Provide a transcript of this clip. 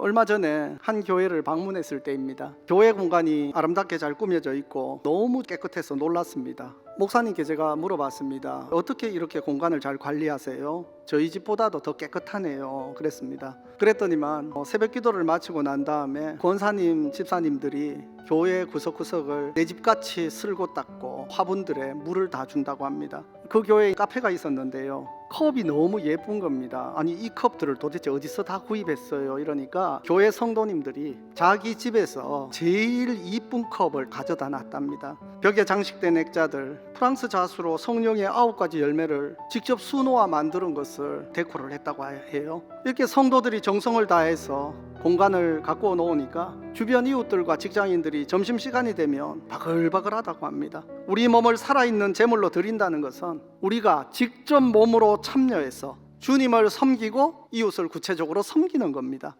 얼마 전에 한 교회를 방문했을 때입니다. 교회 공간이 아름답게 잘 꾸며져 있고 너무 깨끗해서 놀랐습니다. 목사님께 제가 물어봤습니다. 어떻게 이렇게 공간을 잘 관리하세요? 저희 집보다도 더 깨끗하네요. 그랬습니다. 그랬더니만 어, 새벽 기도를 마치고 난 다음에 권사님, 집사님들이 교회 구석구석을 내 집같이 쓸고 닦고 화분들에 물을 다 준다고 합니다. 그 교회에 카페가 있었는데요. 컵이 너무 예쁜 겁니다. 아니 이 컵들을 도대체 어디서 다 구입했어요? 이러니까 교회 성도님들이 자기 집에서 제일 이쁜 컵을 가져다 놨답니다. 벽에 장식된 액자들, 프랑스 자수로 성령의 아홉 가지 열매를 직접 수놓아 만드는 것을 데코를 했다고 해요. 이렇게 성도들이 정성을 다해서 공간을 갖고 놓으니까 주변 이웃들과 직장인들이 점심 시간이 되면 바글바글하다고 합니다. 우리 몸을 살아있는 제물로 드린다는 것은 우리가 직접 몸으로 참여해서 주님을 섬기고 이웃을 구체적으로 섬기는 겁니다.